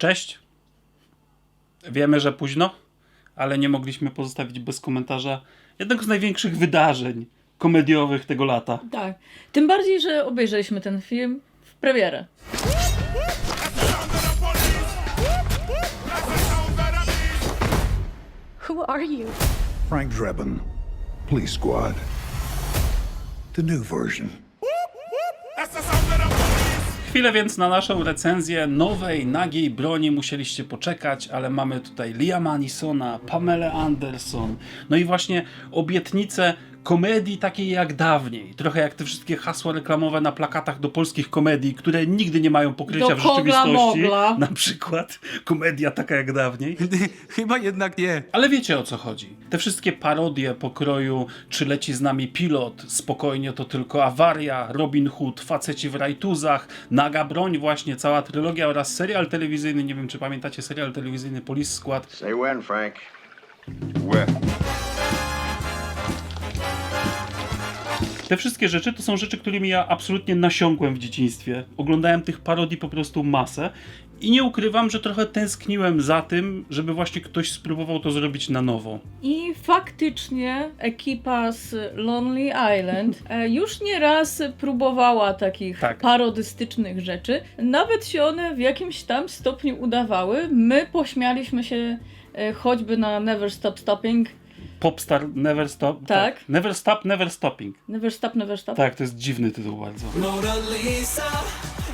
Cześć. Wiemy, że późno, ale nie mogliśmy pozostawić bez komentarza jednego z największych wydarzeń komediowych tego lata. Tak. Tym bardziej, że obejrzeliśmy ten film w premierę. Who are you? Frank Drebin, Police Squad. The new version. Chwilę więc na naszą recenzję nowej, nagiej broni musieliście poczekać, ale mamy tutaj Liama Nisona, Pamela Anderson, no i właśnie obietnicę komedii takiej jak dawniej. Trochę jak te wszystkie hasła reklamowe na plakatach do polskich komedii, które nigdy nie mają pokrycia Do w kogla rzeczywistości. mogla. Na przykład komedia taka jak dawniej. Chyba jednak nie. Ale wiecie o co chodzi. Te wszystkie parodie pokroju Czy leci z nami pilot, Spokojnie to tylko awaria, Robin Hood, Faceci w rajtuzach, Naga Broń właśnie, cała trylogia oraz serial telewizyjny, nie wiem czy pamiętacie serial telewizyjny Police Squad. Say when, Frank. When? Te wszystkie rzeczy to są rzeczy, którymi ja absolutnie nasiąkłem w dzieciństwie. Oglądałem tych parodii po prostu masę i nie ukrywam, że trochę tęskniłem za tym, żeby właśnie ktoś spróbował to zrobić na nowo. I faktycznie ekipa z Lonely Island e, już nieraz próbowała takich Tak. parodystycznych rzeczy. Nawet się one w jakimś tam stopniu udawały. My pośmialiśmy się e, choćby na Never Stop Stopping. Popstar Never Stop. Tak. Never Stop, Never Stopping. Never Stop, Never Stop. Tak, to jest dziwny tytuł bardzo. Mona Lisa,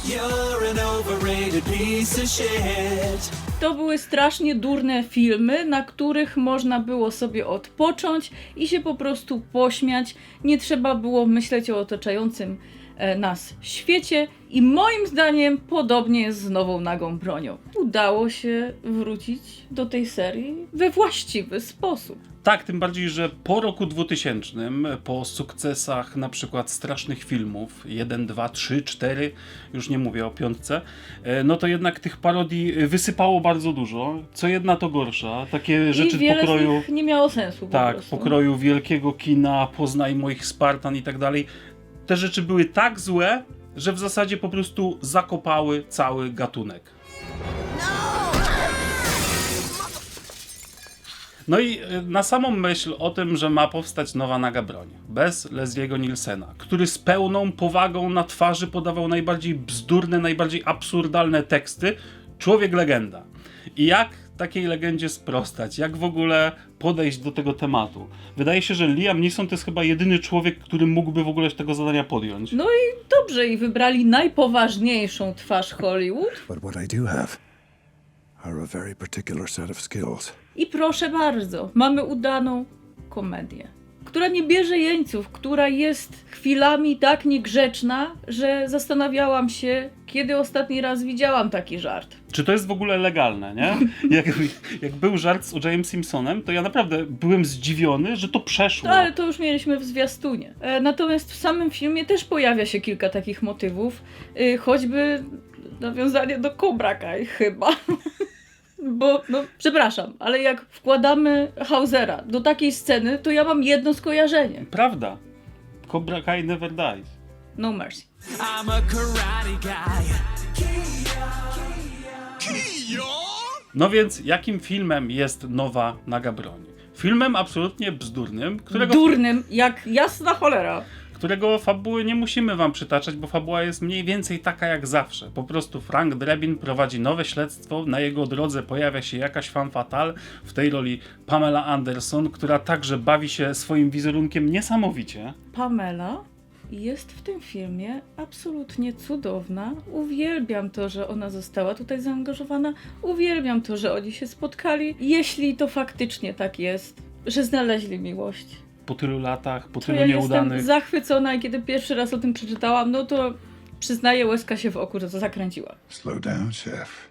you're an overrated piece of shit. To były strasznie durne filmy, na których można było sobie odpocząć i się po prostu pośmiać. Nie trzeba było myśleć o otaczającym nas świecie i moim zdaniem podobnie jest z nową nagą bronią. Udało się wrócić do tej serii we właściwy sposób. Tak, tym bardziej, że po roku 2000, po sukcesach na przykład strasznych filmów 1, 2, 3, 4, już nie mówię o piątce, e, no to jednak tych parodii wysypało bardzo dużo. Co jedna to gorsza. Takie rzeczy I wiele pokroju. z nich nie miało sensu. po Tak, prostu. pokroju wielkiego kina, poznaj moich Spartan i tak dalej. Te rzeczy były tak złe, że w zasadzie po prostu zakopały cały gatunek. No i y, na samą myśl o tym, że ma powstać nowa naga broń, bez Lesliego Nielsena, który z pełną powagą na twarzy podawał najbardziej bzdurne, najbardziej absurdalne teksty, człowiek legenda. I jak takiej legendzie sprostać? Jak w ogóle podejść do tego tematu? Wydaje się, że Liam Neeson to jest chyba jedyny człowiek, który mógłby w ogóle tego zadania podjąć. No i dobrze, i wybrali najpoważniejszą twarz Hollywood. But what I do have are a very particular set of skills. I proszę bardzo, mamy udaną komedię, która nie bierze jeńców, która jest chwilami tak niegrzeczna, że zastanawiałam się, kiedy ostatni raz widziałam taki żart. Czy to jest w ogóle legalne, nie? Jak, jak był żart z O.J. Simpsonem, to ja naprawdę byłem zdziwiony, że to przeszło. No ale to już mieliśmy w zwiastunie. E, natomiast w samym filmie też pojawia się kilka takich motywów, y, choćby nawiązanie do Cobra Kai chyba. Bo, no, przepraszam, ale jak wkładamy Hausera do takiej sceny, to ja mam jedno skojarzenie. Prawda. Cobra Kai never dies. No mercy. I'm a karate guy. No więc jakim filmem jest nowa Naga Broń? Filmem absolutnie bzdurnym, którego, Durnym, jak jasna cholera. Którego fabuły nie musimy wam przytaczać, bo fabuła jest mniej więcej taka jak zawsze. Po prostu Frank Drebin prowadzi nowe śledztwo, na jego drodze pojawia się jakaś fan fatale, w tej roli Pamela Anderson, która także bawi się swoim wizerunkiem niesamowicie. Pamela jest w tym filmie absolutnie cudowna. Uwielbiam to, że ona została tutaj zaangażowana. Uwielbiam to, że oni się spotkali. Jeśli to faktycznie tak jest, że znaleźli miłość. Po tylu latach, po To tylu ja nieudanych. jestem zachwycona i kiedy pierwszy raz o tym przeczytałam, no to przyznaję łezka się w oku, że to zakręciła. Slow down, chef.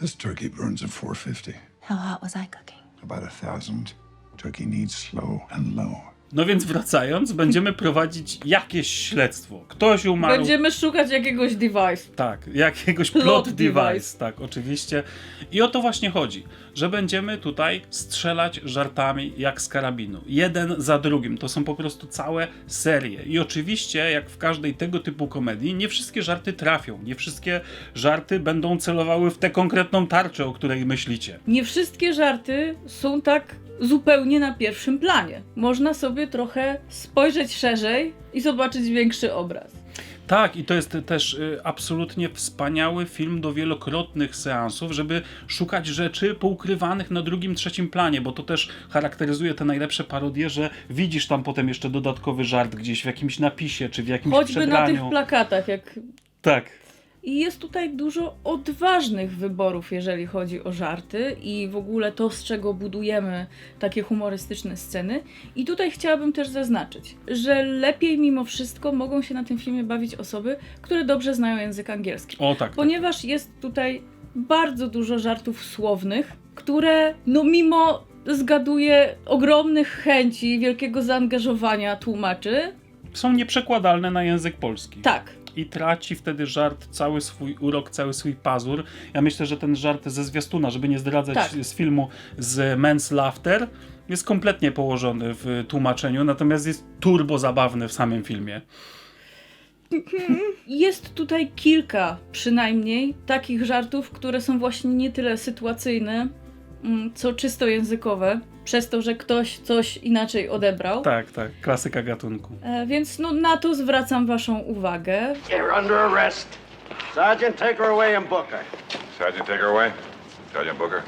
This turkey burns at 450. How hot was I cooking? About a thousand. Turkey needs slow and low. No więc wracając, będziemy prowadzić jakieś śledztwo. Ktoś umarł. Będziemy szukać jakiegoś device. Tak, jakiegoś Plot plot, device. device. tak, oczywiście. I o to właśnie chodzi, że będziemy tutaj strzelać żartami jak z karabinu. Jeden za drugim. To są po prostu całe serie. I oczywiście, jak w każdej tego typu komedii, nie wszystkie żarty trafią. Nie wszystkie żarty będą celowały w tę konkretną tarczę, o której myślicie. Nie wszystkie żarty są tak zupełnie na pierwszym planie. Można sobie trochę spojrzeć szerzej i zobaczyć większy obraz. Tak, i to jest też y, absolutnie wspaniały film do wielokrotnych seansów, żeby szukać rzeczy poukrywanych na drugim, trzecim planie, bo to też charakteryzuje te najlepsze parodie, że widzisz tam potem jeszcze dodatkowy żart gdzieś w jakimś napisie, czy w jakimś Choćby na tych przebraniu. plakatach, jak tak. I jest tutaj dużo odważnych wyborów, jeżeli chodzi o żarty i w ogóle to, z czego budujemy takie humorystyczne sceny. I tutaj chciałabym też zaznaczyć, że lepiej mimo wszystko mogą się na tym filmie bawić osoby, które dobrze znają język angielski. O tak. tak. Ponieważ jest tutaj bardzo dużo żartów słownych, które, no mimo zgaduję ogromnych chęci, wielkiego zaangażowania tłumaczy, Są nieprzekładalne na język polski. tak, I traci wtedy żart cały swój urok, cały swój pazur. Ja myślę, że ten żart ze zwiastuna, żeby nie zdradzać Tak. z filmu z Men's Laughter, jest kompletnie położony w tłumaczeniu, natomiast jest turbo zabawny w samym filmie. Jest tutaj kilka przynajmniej takich żartów, które są właśnie nie tyle sytuacyjne, co czysto językowe, przez to, że ktoś coś inaczej odebrał. Tak, tak, klasyka gatunku. E, więc no, na to zwracam Waszą uwagę. You're under arrest. Sergeant, take her away and book her. Sergeant, take her away. Sergeant Booker.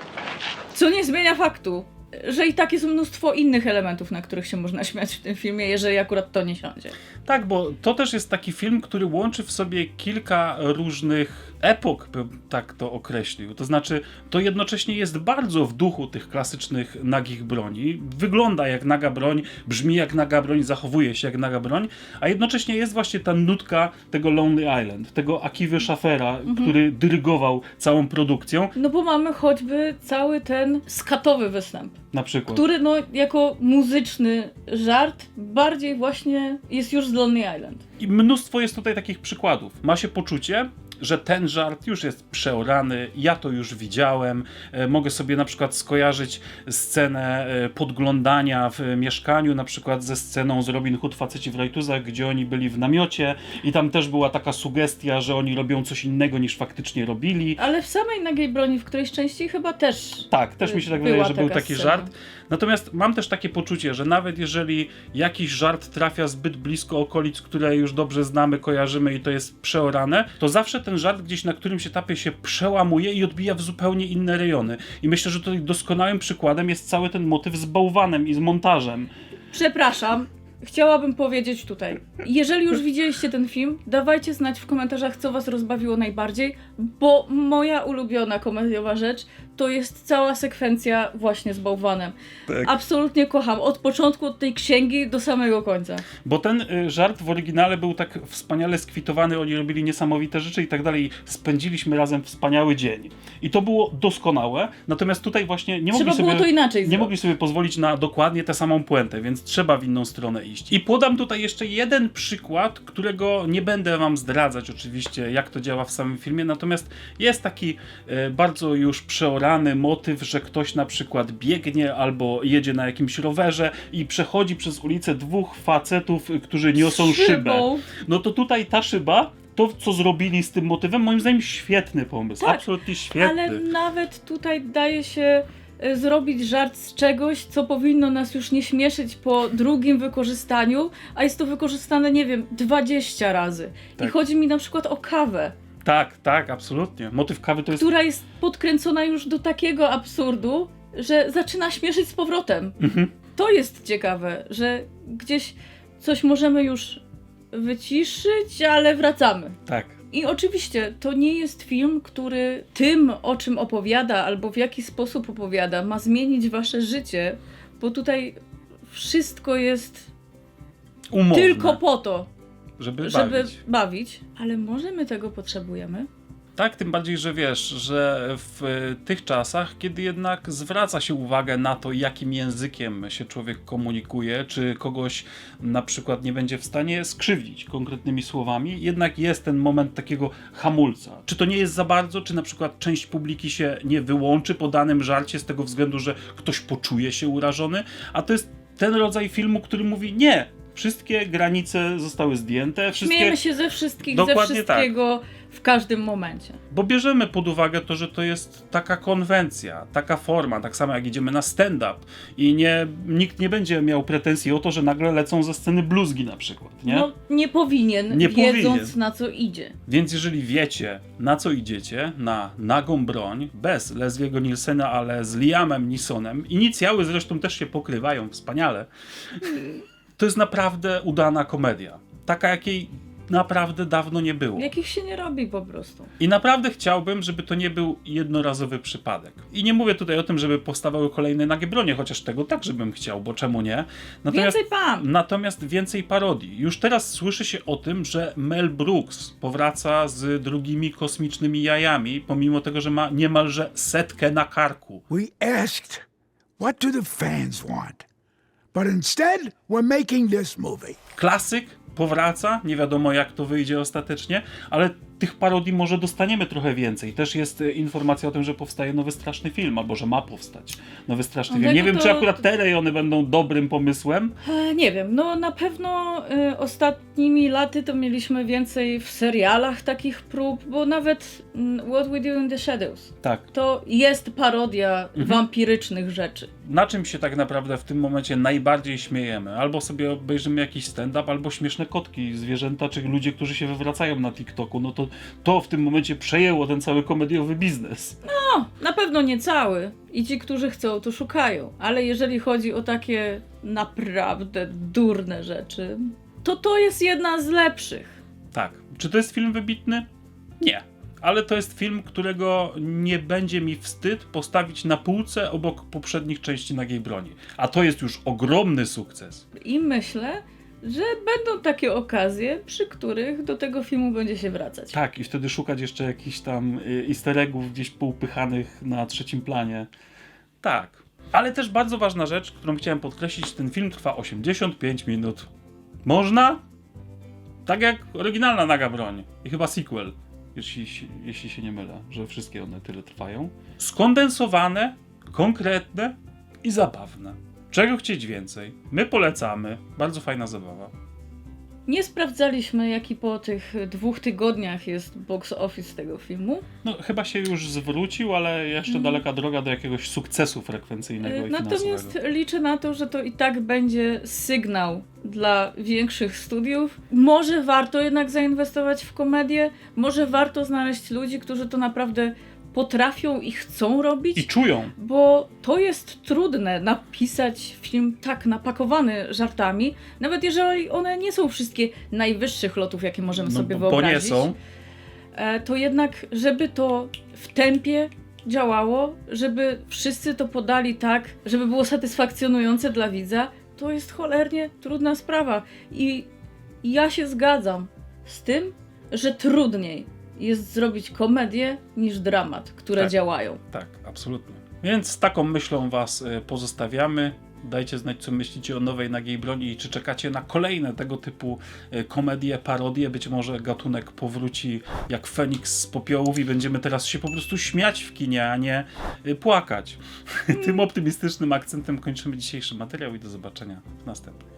Co nie zmienia faktu, że i tak jest mnóstwo innych elementów, na których się można śmiać w tym filmie, jeżeli akurat to nie siądzie. Tak, bo to też jest taki film, który łączy w sobie kilka różnych epok, bym tak to określił. To znaczy, to jednocześnie jest bardzo w duchu tych klasycznych nagich broni. Wygląda jak naga broń, brzmi jak naga broń, zachowuje się jak naga broń, a jednocześnie jest właśnie ta nutka tego Lonely Island, tego Akiwy Schafera, który dyrygował całą produkcją, No bo mamy choćby cały ten skatowy występ. na przykład. który no jako muzyczny żart bardziej właśnie jest już z Lonely Island. I mnóstwo jest tutaj takich przykładów. Ma się poczucie, że ten żart już jest przeorany, ja to już widziałem. E, mogę sobie na przykład skojarzyć scenę e, podglądania w mieszkaniu, na przykład ze sceną z Robin Hood Faceci w Rajtuzach, gdzie oni byli w namiocie i tam też była taka sugestia, że oni robią coś innego niż faktycznie robili. Ale w samej nagiej broni w którejś części chyba też. Tak, też mi się tak wydaje, że był taki scena. żart. Natomiast mam też takie poczucie, że nawet jeżeli jakiś żart trafia zbyt blisko okolic, które już dobrze znamy, kojarzymy i to jest przeorane, to zawsze ten żart gdzieś na którymś etapie się przełamuje i odbija w zupełnie inne rejony. I myślę, że tutaj doskonałym przykładem jest cały ten motyw z bałwanem i z montażem. Przepraszam. Chciałabym powiedzieć tutaj, jeżeli już widzieliście ten film, dawajcie znać w komentarzach, co was rozbawiło najbardziej, bo moja ulubiona komediowa rzecz to jest cała sekwencja właśnie z bałwanem. Tak. Absolutnie kocham, od początku, od tej księgi do samego końca. Bo ten y, żart w oryginale był tak wspaniale skwitowany, oni robili niesamowite rzeczy i tak dalej. Spędziliśmy razem wspaniały dzień. I to było doskonałe, natomiast tutaj właśnie nie mogli Trzeba sobie... to inaczej Nie mogli sobie pozwolić na dokładnie tę samą puentę, więc trzeba w inną stronę iść. I podam tutaj jeszcze jeden przykład, którego nie będę wam zdradzać oczywiście, jak to działa w samym filmie, natomiast jest taki e, bardzo już przeorany motyw, że ktoś na przykład biegnie albo jedzie na jakimś rowerze i przechodzi przez ulicę dwóch facetów, którzy niosą szybą. szybę. No to tutaj ta szyba, to co zrobili z tym motywem, moim zdaniem świetny pomysł, Tak, absolutnie świetny. Ale nawet tutaj daje się e, zrobić żart z czegoś, co powinno nas już nie śmieszyć po drugim wykorzystaniu, a jest to wykorzystane, nie wiem, 20 razy. I Tak. chodzi mi na przykład o kawę, Tak, tak, absolutnie. Motyw kawy to jest która jest podkręcona już do takiego absurdu, że zaczyna śmieszyć z powrotem. Mhm. To jest ciekawe, że gdzieś coś możemy już wyciszyć, ale wracamy. Tak. I oczywiście to nie jest film, który tym, o czym opowiada, albo w jaki sposób opowiada, ma zmienić wasze życie, bo tutaj wszystko jest Umowne, tylko po to, żeby, żeby bawić. bawić. ale może my tego potrzebujemy? Tak, tym bardziej, że wiesz, że w tych czasach, kiedy jednak zwraca się uwagę na to, jakim językiem się człowiek komunikuje, czy kogoś na przykład nie będzie w stanie skrzywdzić konkretnymi słowami, jednak jest ten moment takiego hamulca. Czy to nie jest za bardzo, czy na przykład część publiki się nie wyłączy po danym żarcie z tego względu, że ktoś poczuje się urażony, a to jest ten rodzaj filmu, który mówi nie. Wszystkie granice zostały zdjęte. Wszystkie... Śmiejemy się ze wszystkich, Dokładnie ze tak. wszystkiego w każdym momencie. Bo bierzemy pod uwagę to, że to jest taka konwencja, taka forma, tak samo jak idziemy na stand-up i nie, nikt nie będzie miał pretensji o to, że nagle lecą ze sceny bluzgi na przykład, nie? No nie powinien, Nie wiedząc powinien. na co idzie. Więc jeżeli wiecie, na co idziecie, na nagą broń, bez Lesliego Nielsena, ale z Liamem Neesonem, inicjały zresztą też się pokrywają wspaniale, to jest naprawdę udana komedia. Taka, jakiej naprawdę dawno nie było. Jakich się nie robi po prostu. I naprawdę chciałbym, żeby to nie był jednorazowy przypadek. I nie mówię tutaj o tym, żeby powstawały kolejne nagie bronie, chociaż tego także bym chciał, bo czemu nie? Natomiast, Więcej pan! natomiast więcej parodii. Już teraz słyszy się o tym, że Mel Brooks powraca z drugimi kosmicznymi jajami, pomimo tego, że ma niemalże setkę na karku. We asked, what do the fans want? But instead, we're making this movie. Klasyk powraca, nie wiadomo jak to wyjdzie ostatecznie, ale tych parodii może dostaniemy trochę więcej. Też jest e, informacja o tym, że powstaje nowy straszny film, albo że ma powstać nowy straszny No film. Nie tego wiem, to- czy akurat te rejony będą dobrym pomysłem. E, nie wiem, no na pewno e, ostatnimi laty to mieliśmy więcej w serialach takich prób, bo nawet mm, What We Do in the Shadows Tak. to jest parodia Mhm. wampirycznych rzeczy. Na czym się tak naprawdę w tym momencie najbardziej śmiejemy? Albo sobie obejrzymy jakiś stand-up, albo śmieszne kotki, zwierzęta, czy ludzie, którzy się wywracają na TikToku. No to to w tym momencie przejęło ten cały komediowy biznes. No, na pewno nie cały. I ci, którzy chcą, to szukają. Ale jeżeli chodzi o takie naprawdę durne rzeczy, to to jest jedna z lepszych. Tak. Czy to jest film wybitny? Nie. Ale to jest film, którego nie będzie mi wstyd postawić na półce obok poprzednich części Nagiej Broni. A to jest już ogromny sukces. I myślę, że będą takie okazje, przy których do tego filmu będzie się wracać. Tak, i wtedy szukać jeszcze jakichś tam y, easter eggów gdzieś poupychanych na trzecim planie. Tak. Ale też bardzo ważna rzecz, którą chciałem podkreślić, ten film trwa 85 minut. Można? Tak jak oryginalna Naga Broń. I chyba sequel, jeśli, jeśli się nie mylę, że wszystkie one tyle trwają. Skondensowane, konkretne i zabawne. Czego chcieć więcej? My polecamy. Bardzo fajna zabawa. Nie sprawdzaliśmy, jaki po tych dwóch tygodniach jest box office tego filmu. No, chyba się już zwrócił, ale jeszcze daleka droga do jakiegoś sukcesu frekwencyjnego i Natomiast finansowego. liczę na to, że to i tak będzie sygnał dla większych studiów. Może warto jednak zainwestować w komedię, może warto znaleźć ludzi, którzy to naprawdę potrafią i chcą robić. I czują. Bo to jest trudne napisać film tak napakowany żartami, nawet jeżeli one nie są wszystkie najwyższych lotów, jakie możemy No, sobie bo, bo wyobrazić. nie są. E, to jednak, żeby to w tempie działało, żeby wszyscy to podali tak, żeby było satysfakcjonujące dla widza, to jest cholernie trudna sprawa. I ja się zgadzam z tym, że trudniej jest zrobić komedię niż dramat, które Tak. działają. Tak, absolutnie. Więc z taką myślą was y, pozostawiamy. Dajcie znać, co myślicie o nowej nagiej broni i czy czekacie na kolejne tego typu y, komedie, parodie. Być może gatunek powróci jak Feniks z popiołów i będziemy teraz się po prostu śmiać w kinie, a nie y, płakać. Tym optymistycznym akcentem kończymy dzisiejszy materiał i do zobaczenia w następnym.